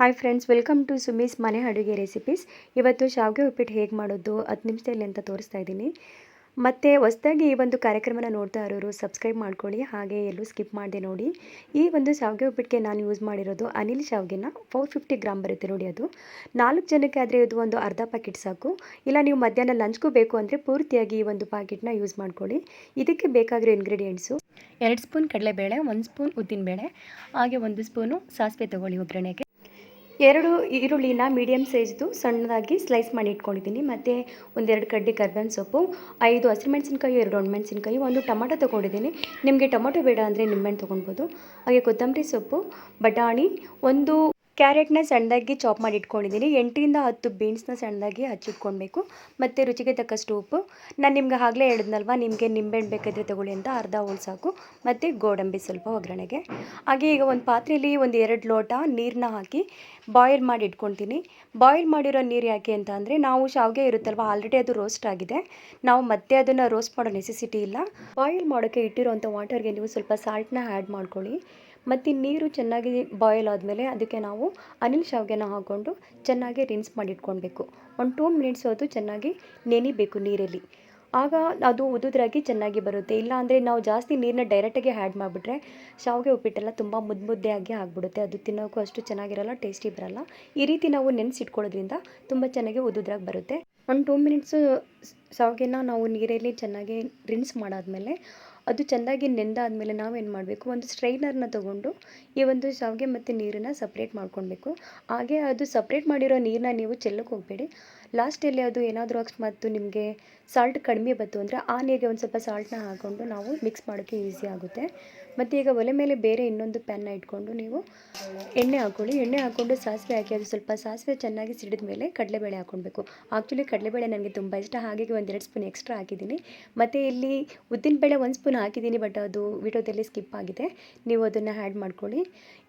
Hi friends welcome to Sumi's ಮನೆ ಅಡುಗೆ recipes ಇವತ್ತು ಶಾವಿಗೆ ಉಪ್ಪಿಟ್ಟು ಹೇಗೆ ಮಾಡೋದು, ಹತ್ತು ನಿಮಿಷದಲ್ಲಿ ಅಂತ ತೋರಿಸ್ತಾ ಇದ್ದೀನಿ. ಮತ್ತು ಹೊಸ್ದಾಗಿ ಈ ಒಂದು ಕಾರ್ಯಕ್ರಮನ ನೋಡ್ತಾ ಇರೋರು ಸಬ್ಸ್ಕ್ರೈಬ್ ಮಾಡ್ಕೊಳ್ಳಿ, ಹಾಗೆ ಎಲ್ಲೂ ಸ್ಕಿಪ್ ಮಾಡಿದೆ ನೋಡಿ. ಈ ಒಂದು ಶಾವಿಗೆ ಉಪ್ಪಿಟ್ಟಿಗೆ ನಾನು ಯೂಸ್ ಮಾಡಿರೋದು ಅನಿಲ್ ಶಾವಿಗೆನ ಫೋರ್ ಫಿಫ್ಟಿ ಗ್ರಾಮ್ ಬರುತ್ತೆ ನೋಡಿ ಅದು. ನಾಲ್ಕು ಜನಕ್ಕೆ ಆದರೆ ಇದು ಒಂದು ಅರ್ಧ ಪ್ಯಾಕೆಟ್ ಸಾಕು. ಇಲ್ಲ, ನೀವು ಮಧ್ಯಾಹ್ನ ಲಂಚ್ಗೂ ಬೇಕು ಅಂದರೆ ಪೂರ್ತಿಯಾಗಿ ಈ ಒಂದು ಪ್ಯಾಕೆಟ್ನ ಯೂಸ್ ಮಾಡ್ಕೊಳ್ಳಿ. ಇದಕ್ಕೆ ಬೇಕಾಗಿರೋ ಇಂಗ್ರೀಡಿಯೆಂಟ್ಸು ಎರಡು ಸ್ಪೂನ್ ಕಡಲೆಬೇಳೆ, ಒಂದು ಸ್ಪೂನ್ ಉದ್ದಿನಬೇಳೆ, ಹಾಗೆ ಒಂದು ಸ್ಪೂನು ಸಾಸಿವೆ ತೊಗೊಳ್ಳಿ ಒಗ್ಗರಣೆಗೆ. ಎರಡು ಈರುಳ್ಳಿನ ಮೀಡಿಯಮ್ ಸೈಜ್ದು ಸಣ್ಣದಾಗಿ ಸ್ಲೈಸ್ ಮಾಡಿ ಇಟ್ಕೊಂಡಿದ್ದೀನಿ. ಮತ್ತು ಒಂದೆರಡು ಕಡ್ಡಿ ಕರ್ಬೇವಿನ ಸೊಪ್ಪು, ಐದು ಹಸಿರುಮೆಣಸಿನ್ಕಾಯಿ ಎರಡು ಒಣಮೆಣಸಿನ್ಕಾಯಿ ಒಂದು ಟೊಮೊಟೊ ತೊಗೊಂಡಿದ್ದೀನಿ. ನಿಮಗೆ ಟೊಮೊಟೊ ಬೇಡ ಅಂದರೆ ನಿಂಬೆಹಣ್ಣು ತೊಗೊಳ್ಬೋದು. ಹಾಗೆ ಕೊತ್ತಂಬರಿ ಸೊಪ್ಪು, ಬಟಾಣಿ, ಒಂದು ಕ್ಯಾರೆಟ್ನ ಸಣ್ಣದಾಗಿ ಚಾಪ್ ಮಾಡಿ ಇಟ್ಕೊಂಡಿದ್ದೀನಿ. ಎಂಟರಿಂದ ಹತ್ತು ಬೀನ್ಸ್ನ ಸಣ್ಣದಾಗಿ ಹಚ್ಚಿಟ್ಕೊಳ್ಬೇಕು. ಮತ್ತು ರುಚಿಗೆ ತಕ್ಕಷ್ಟು ಉಪ್ಪು. ನಾನು ನಿಮ್ಗೆ ಆಗಲೇ ಹೇಳಿದ್ನಲ್ವ, ನಿಮಗೆ ನಿಂಬೆಹಣ್ಣು ಬೇಕಾದರೆ ತಗೊಳ್ಳಿ ಅಂತ. ಅರ್ಧ ಹೋಳು ಸಾಕು. ಮತ್ತು ಗೋಡಂಬಿ ಸ್ವಲ್ಪ ಒಗ್ಗರಣೆಗೆ. ಹಾಗೆ ಈಗ ಒಂದು ಪಾತ್ರೆಯಲ್ಲಿ ಒಂದು ಎರಡು ಲೋಟ ನೀರನ್ನ ಹಾಕಿ ಬಾಯ್ಲ್ ಮಾಡಿ ಇಟ್ಕೊತೀನಿ ಬಾಯ್ಲ್ ಮಾಡಿರೋ ನೀರು ಯಾಕೆ ಅಂತ ಅಂದರೆ, ನಾವು ಶಾವಿಗೆ ಇರುತ್ತಲ್ವ, ಆಲ್ರೆಡಿ ಅದು ರೋಸ್ಟ್ ಆಗಿದೆ. ನಾವು ಮತ್ತೆ ಅದನ್ನು ರೋಸ್ಟ್ ಮಾಡೋ ನೆಸೆಸಿಟಿ ಇಲ್ಲ. ಬಾಯ್ಲ್ ಮಾಡೋಕ್ಕೆ ಇಟ್ಟಿರೋಂಥ ವಾಟರ್ಗೆ ನೀವು ಸ್ವಲ್ಪ ಸಾಲ್ಟನ್ನ ಆ್ಯಡ್ ಮಾಡ್ಕೊಳ್ಳಿ. ಮತ್ತು ನೀರು ಚೆನ್ನಾಗಿ ಬಾಯ್ಲ್ ಆದಮೇಲೆ ಅದಕ್ಕೆ ನಾವು ಅನಿಲ್ ಶಾವಿಗೆನ ಹಾಕ್ಕೊಂಡು ಚೆನ್ನಾಗಿ ರಿನ್ಸ್ ಮಾಡಿಟ್ಕೊಳ್ಬೇಕು ಒಂದು ಟೂ ಮಿನಿಟ್ಸ್ ಅದು ಚೆನ್ನಾಗಿ ನೆನಿಬೇಕು ನೀರಲ್ಲಿ. ಆಗ ಅದು ಉದುದ್ರಾಗಿ ಚೆನ್ನಾಗಿ ಬರುತ್ತೆ. ಇಲ್ಲ ಅಂದರೆ ನಾವು ಜಾಸ್ತಿ ನೀರನ್ನ ಡೈರೆಕ್ಟಾಗಿ ಆ್ಯಡ್ ಮಾಡಿಬಿಟ್ರೆ ಶಾವಿಗೆ ಉಪ್ಪಿಟ್ಟೆಲ್ಲ ತುಂಬ ಮುದ್ದು ಮುದ್ದೆಯಾಗಿ ಆಗಿಬಿಡುತ್ತೆ. ಅದು ತಿನ್ನೋಕ್ಕೂ ಅಷ್ಟು ಚೆನ್ನಾಗಿರಲ್ಲ ಟೇಸ್ಟಿ ಬರಲ್ಲ. ಈ ರೀತಿ ನಾವು ನೆನೆಸಿಟ್ಕೊಳ್ಳೋದ್ರಿಂದ ತುಂಬ ಚೆನ್ನಾಗಿ ಉದುದ್ರಾಗಿ ಬರುತ್ತೆ. ಒಂದು ಟೂ ಮಿನಿಟ್ಸು ಶಾವಿಗೆನ ನಾವು ನೀರಲ್ಲಿ ಚೆನ್ನಾಗಿ ರಿನ್ಸ್ ಮಾಡಾದಮೇಲೆ ಅದು ಚೆಂದಾಗಿ ನೆಂದಾದಮೇಲೆ ನಾವೇನು ಮಾಡಬೇಕು? ಒಂದು ಸ್ಟ್ರೈನರ್ನ ತೊಗೊಂಡು ಈ ಒಂದು ಶಾವಿಗೆ ಮತ್ತು ನೀರನ್ನು ಸಪ್ರೇಟ್ ಮಾಡ್ಕೊಳ್ಬೇಕು. ಹಾಗೆ ಅದು ಸಪ್ರೇಟ್ ಮಾಡಿರೋ ನೀರನ್ನ ನೀವು ಚೆಲ್ಲಕ್ಕೆ ಹೋಗಬೇಡಿ. ಲಾಸ್ಟಲ್ಲಿ ಅದು ಏನಾದರೂ ಅಕಸ್ಮಾತ್ ನಿಮಗೆ ಸಾಲ್ಟ್ ಕಡಿಮೆ ಬಂತು ಅಂದರೆ ಆ ನೀರಿಗೆ ಒಂದು ಸ್ವಲ್ಪ ಸಾಲ್ಟನ್ನ ಹಾಕ್ಕೊಂಡು ನಾವು ಮಿಕ್ಸ್ ಮಾಡೋಕ್ಕೆ ಈಸಿ ಆಗುತ್ತೆ. ಮತ್ತು ಈಗ ಒಲೆ ಮೇಲೆ ಬೇರೆ ಇನ್ನೊಂದು ಪ್ಯಾನ್ನ ಇಟ್ಕೊಂಡು ನೀವು ಎಣ್ಣೆ ಹಾಕ್ಕೊಳ್ಳಿ ಎಣ್ಣೆ ಹಾಕ್ಕೊಂಡು ಸಾಸಿವೆ ಹಾಕಿ, ಅದು ಸ್ವಲ್ಪ ಸಾಸಿವೆ ಚೆನ್ನಾಗಿ ಸಿಡಿದ ಮೇಲೆ ಕಡಲೆಬೇಳೆ ಹಾಕ್ಕೊಳ್ಬೇಕು ಆ್ಯಕ್ಚುಲಿ ಕಡಲೆಬೇಳೆ ನನಗೆ ತುಂಬ ಇಷ್ಟ. ಹಾಗಾಗಿ ಒಂದೆರಡು ಸ್ಪೂನ್ ಎಕ್ಸ್ಟ್ರಾ ಹಾಕಿದ್ದೀನಿ. ಮತ್ತು ಇಲ್ಲಿ ಉದ್ದಿನಬೇಳೆ ಒಂದು ಸ್ಪೂನ್ ಹಾಕಿದ್ದೀನಿ ಬಟ್ ಅದು ವಿಡಿಯೋದಲ್ಲಿ ಸ್ಕಿಪ್ ಆಗಿದೆ. ನೀವು ಅದನ್ನು ಆ್ಯಡ್ ಮಾಡ್ಕೊಳ್ಳಿ.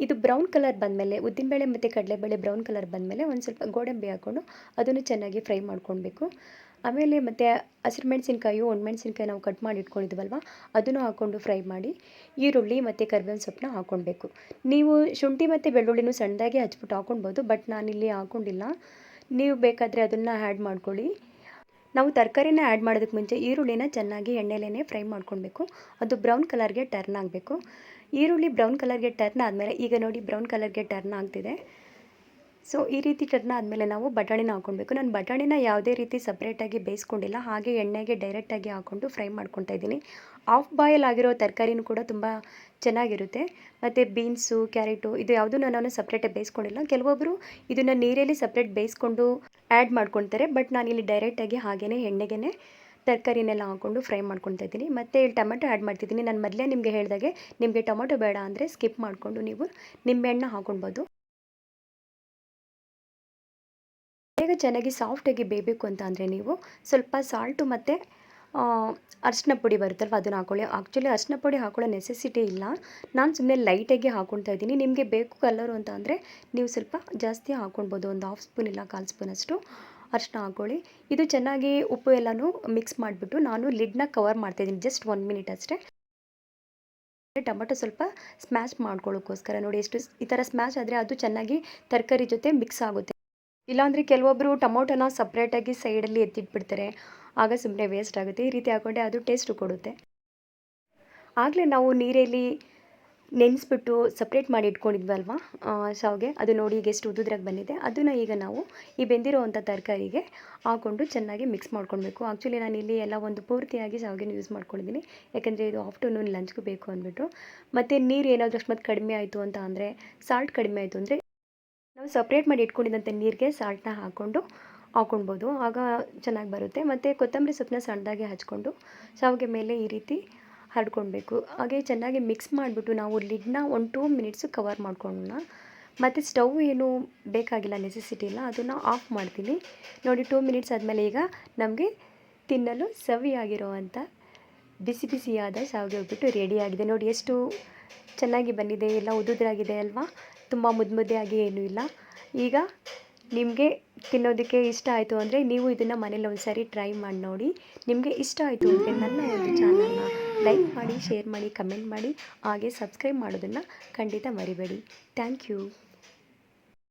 ಇದು ಬ್ರೌನ್ ಕಲರ್ ಬಂದಮೇಲೆ ಉದ್ದಿನಬೇಳೆ ಮತ್ತು ಕಡಲೆಬೇಳೆ ಬ್ರೌನ್ ಕಲರ್ ಬಂದಮೇಲೆ ಒಂದು ಸ್ವಲ್ಪ ಗೋಡಂಬಿ ಹಾಕ್ಕೊಂಡು ಅದನ್ನು ಚೆನ್ನಾಗಿ ಫ್ರೈ ಮಾಡ್ಕೊಳ್ಬೇಕು. ಆಮೇಲೆ ಮತ್ತು ಹಸಿರು ಮೆಣಸಿನ್ಕಾಯಿ ಒಣಮೆಣ್ಸಿನ್ಕಾಯಿ ನಾವು ಕಟ್ ಮಾಡಿ ಇಟ್ಕೊಂಡಿದ್ವಲ್ವ? ಅದನ್ನು ಹಾಕ್ಕೊಂಡು ಫ್ರೈ ಮಾಡಿ, ಈರುಳ್ಳಿ ಮತ್ತು ಕರ್ಬೇವಿನ ಸೊಪ್ಪನ್ನ ಹಾಕ್ಕೊಳ್ಬೇಕು ನೀವು ಶುಂಠಿ ಮತ್ತು ಬೆಳ್ಳುಳ್ಳಿನೂ ಸಣ್ಣದಾಗಿ ಹಚ್ಬಿಟ್ಟು ಹಾಕ್ಕೊಳ್ಬೋದು ಬಟ್ ನಾನಿಲ್ಲಿ ಹಾಕ್ಕೊಂಡಿಲ್ಲ ನೀವು ಬೇಕಾದರೆ ಅದನ್ನು ಆ್ಯಡ್ ಮಾಡ್ಕೊಳ್ಳಿ. ನಾವು ತರಕಾರಿನ ಆ್ಯಡ್ ಮಾಡೋದಕ್ಕೆ ಮುಂಚೆ ಈರುಳ್ಳಿನ ಚೆನ್ನಾಗಿ ಎಣ್ಣೆಲೇ ಫ್ರೈ ಮಾಡ್ಕೊಳ್ಬೇಕು. ಅದು ಬ್ರೌನ್ ಕಲರ್ಗೆ ಟರ್ನ್ ಆಗಬೇಕು. ಈರುಳ್ಳಿ ಬ್ರೌನ್ ಕಲರ್ಗೆ ಟರ್ನ್ ಆದಮೇಲೆ, ಈಗ ನೋಡಿ ಬ್ರೌನ್ ಕಲರ್ಗೆ ಟರ್ನ್ ಆಗ್ತಿದೆ. ಸೊ ಈ ರೀತಿ ಟರ್ನ್ ಆದಮೇಲೆ ನಾವು ಬಟಾಣಿನ ಹಾಕ್ಕೊಳ್ಬೇಕು. ನಾನು ಬಟಾಣಿನ ಯಾವುದೇ ರೀತಿ ಸಪ್ರೇಟಾಗಿ ಬೇಯಿಸ್ಕೊಂಡಿಲ್ಲ. ಹಾಗೆ ಎಣ್ಣೆಗೆ ಡೈರೆಕ್ಟಾಗಿ ಹಾಕ್ಕೊಂಡು ಫ್ರೈ ಮಾಡ್ಕೊತಾ ಇದ್ದೀನಿ. ಆಫ್ ಬಾಯಲ್ ಆಗಿರೋ ತರಕಾರಿನೂ ಕೂಡ ತುಂಬ ಚೆನ್ನಾಗಿರುತ್ತೆ. ಮತ್ತು ಬೀನ್ಸು ಕ್ಯಾರೆಟು ಇದು ಯಾವುದೂ ನಾನು ಸಪ್ರೇಟಾಗಿ ಬೇಯಿಸ್ಕೊಂಡಿಲ್ಲ. ಕೆಲವೊಬ್ಬರು ಇದನ್ನು ನೀರಲ್ಲಿ ಸಪ್ರೇಟ್ ಬೇಯಿಸ್ಕೊಂಡು ಆ್ಯಡ್ ಮಾಡ್ಕೊತಾರೆ ಬಟ್ ನಾನಿಲ್ಲಿ ಡೈರೆಕ್ಟಾಗಿ ಹಾಗೇ ಎಣ್ಣೆಗೆ ತರಕಾರಿನೆಲ್ಲ ಹಾಕ್ಕೊಂಡು ಫ್ರೈ ಮಾಡ್ಕೊತಾ ಇದ್ದೀನಿ. ಮತ್ತು ಇಲ್ಲಿ ಟೊಮೆಟೊ ಆ್ಯಡ್ ಮಾಡ್ತಿದ್ದೀನಿ. ನಾನು ಮೊದಲೇ ನಿಮಗೆ ಹೇಳಿದಾಗೆ ನಿಮಗೆ ಟೊಮೊಟೊ ಬೇಡ ಅಂದರೆ ಸ್ಕಿಪ್ ಮಾಡಿಕೊಂಡು ನೀವು ನಿಂಬೆಹಣ್ಣು ಹಾಕೊಳ್ಬೋದು ಬೇಗ ಚೆನ್ನಾಗಿ ಸಾಫ್ಟಾಗಿ ಬೇಯಬೇಕು ಅಂತ ಅಂದರೆ ನೀವು ಸ್ವಲ್ಪ ಸಾಲ್ಟು ಮತ್ತು ಅರಿಶಿನ ಪುಡಿ ಬರುತ್ತಲ್ವ ಅದನ್ನು ಹಾಕೊಳ್ಳಿ. ಆ್ಯಕ್ಚುಲಿ ಅರಿಶಿನ ಪುಡಿ ಹಾಕೊಳ್ಳೋ ನೆಸೆಸಿಟಿ ಇಲ್ಲ. ನಾನು ಸುಮ್ಮನೆ ಲೈಟಾಗಿ ಹಾಕ್ಕೊಳ್ತಾ ಇದ್ದೀನಿ. ನಿಮಗೆ ಬೇಕು ಕಲರು ಅಂತ ಅಂದರೆ ನೀವು ಸ್ವಲ್ಪ ಜಾಸ್ತಿ ಹಾಕ್ಕೊಳ್ಬೋದು ಒಂದು ಹಾಫ್ ಸ್ಪೂನ್ ಇಲ್ಲ ಕಾಲು ಸ್ಪೂನಷ್ಟು ಅರಿಶಿನ ಹಾಕ್ಕೊಳ್ಳಿ ಇದು ಚೆನ್ನಾಗಿ ಉಪ್ಪು ಎಲ್ಲನೂ ಮಿಕ್ಸ್ ಮಾಡಿಬಿಟ್ಟು ನಾನು ಲಿಡ್ನ ಕವರ್ ಮಾಡ್ತಾಯಿದ್ದೀನಿ ಜಸ್ಟ್ ಒನ್ ಮಿನಿಟ್ ಅಷ್ಟೇ. ಟೊಮೆಟೊ ಸ್ವಲ್ಪ ಸ್ಮ್ಯಾಶ್ ಮಾಡ್ಕೊಳ್ಳೋಕ್ಕೋಸ್ಕರ ನೋಡಿ ಎಷ್ಟು ಈ ಥರ ಸ್ಮ್ಯಾಶ್ ಆದರೆ ಅದು ಚೆನ್ನಾಗಿ ತರಕಾರಿ ಜೊತೆ ಮಿಕ್ಸ್ ಆಗುತ್ತೆ. ಇಲ್ಲಾಂದರೆ ಕೆಲವೊಬ್ಬರು ಟೊಮೊಟೊನ ಸಪ್ರೇಟಾಗಿ ಸೈಡಲ್ಲಿ ಎತ್ತಿಟ್ಬಿಡ್ತಾರೆ. ಆಗ ಸುಮ್ಮನೆ ವೇಸ್ಟ್ ಆಗುತ್ತೆ. ಈ ರೀತಿ ಹಾಕೊಂಡೆ ಅದು ಟೇಸ್ಟು ಕೊಡುತ್ತೆ. ಆಗಲೇ ನಾವು ನೀರಲ್ಲಿ ನೆನೆಸ್ಬಿಟ್ಟು ಸಪ್ರೇಟ್ ಮಾಡಿ ಇಟ್ಕೊಂಡಿದ್ವಲ್ವಾ? ಶಾವಿಗೆ ಅದು ನೋಡಿ ಈಗ ಎಷ್ಟು ಉದ್ದುದ್ರಾಗ ಬಂದಿದೆ. ಅದನ್ನು ಈಗ ನಾವು ಈ ಬೆಂದಿರೋವಂಥ ತರಕಾರಿಗೆ ಹಾಕ್ಕೊಂಡು ಚೆನ್ನಾಗಿ ಮಿಕ್ಸ್ ಮಾಡ್ಕೊಳ್ಬೇಕು. ಆ್ಯಕ್ಚುಲಿ ನಾನು ಇಲ್ಲಿ ಎಲ್ಲ ಒಂದು ಪೂರ್ತಿಯಾಗಿ ಶಾವ್ಗೆನ ಯೂಸ್ ಮಾಡ್ಕೊಂಡಿದ್ದೀನಿ ಯಾಕೆಂದರೆ ಇದು ಆಫ್ಟರ್ನೂನ್ ಲಂಚ್ಗೂ ಬೇಕು ಅಂದ್ಬಿಟ್ಟು. ಮತ್ತು ನೀರು ಏನಾದರೂ ಅಷ್ಟು ಕಡಿಮೆ ಆಯಿತು ಅಂತ ಅಂದರೆ ಸಾಲ್ಟ್ ಕಡಿಮೆ ಆಯಿತು ಅಂದರೆ ನಾವು ಸಪ್ರೇಟ್ ಮಾಡಿ ಇಟ್ಕೊಂಡಿದ್ದಂಥ ನೀರಿಗೆ ಸಾಲ್ಟನ್ನ ಹಾಕ್ಕೊಂಡು ಹಾಕ್ಕೊಳ್ಬೋದು. ಆಗ ಚೆನ್ನಾಗಿ ಬರುತ್ತೆ. ಮತ್ತು ಕೊತ್ತಂಬರಿ ಸೊಪ್ಪನ್ನ ಸಣ್ಣದಾಗಿ ಹಚ್ಕೊಂಡು ಶಾವಿಗೆ ಮೇಲೆ ಈ ರೀತಿ ಹರಡ್ಕೊಳ್ಬೇಕು ಹಾಗೆ ಚೆನ್ನಾಗಿ ಮಿಕ್ಸ್ ಮಾಡಿಬಿಟ್ಟು ನಾವು ಲಿಡ್ನ ಒನ್ ಟೂ ಮಿನಿಟ್ಸು ಕವರ್ ಮಾಡ್ಕೊಳ್ಳೋಣ. ಮತ್ತು ಸ್ಟವ್ ಏನು ಬೇಕಾಗಿಲ್ಲ ನೆಸೆಸಿಟಿ ಇಲ್ಲ. ಅದನ್ನು ಆಫ್ ಮಾಡ್ತೀನಿ. ನೋಡಿ ಟೂ ಮಿನಿಟ್ಸ್ ಆದಮೇಲೆ ಈಗ ನಮಗೆ ತಿನ್ನಲು ಸವಿಯಾಗಿರುವಂಥ ಬಿಸಿ ಬಿಸಿಯಾದ ಶಾವಿಗೆ ಹೋಗ್ಬಿಟ್ಟು ರೆಡಿಯಾಗಿದೆ ನೋಡಿ, ಎಷ್ಟು ಚೆನ್ನಾಗಿ ಬಂದಿದೆ. ಎಲ್ಲ ಉದುದ್ರಾಗಿದೆ ಅಲ್ವಾ? ತುಂಬ ಮುದ್ದು ಮುದ್ದೆಯಾಗಿ ಏನೂ ಇಲ್ಲ. ಈಗ ನಿಮಗೆ ತಿನ್ನೋದಕ್ಕೆ ಇಷ್ಟ ಆಯಿತು ಅಂದರೆ ನೀವು ಇದನ್ನು ಮನೇಲಿ ಒಂದು ಸಾರಿ ಟ್ರೈ ಮಾಡಿ ನೋಡಿ. ನಿಮಗೆ ಇಷ್ಟ ಆಯಿತು ಅಂದರೆ ನನ್ನ ಒಂದು ಚಾನಲ್ನ ಲೈಕ್ ಮಾಡಿ ಶೇರ್ ಮಾಡಿ ಕಮೆಂಟ್ ಮಾಡಿ, ಹಾಗೆ ಸಬ್ಸ್ಕ್ರೈಬ್ ಮಾಡೋದನ್ನು ಖಂಡಿತ ಮರಿಬೇಡಿ. Thank you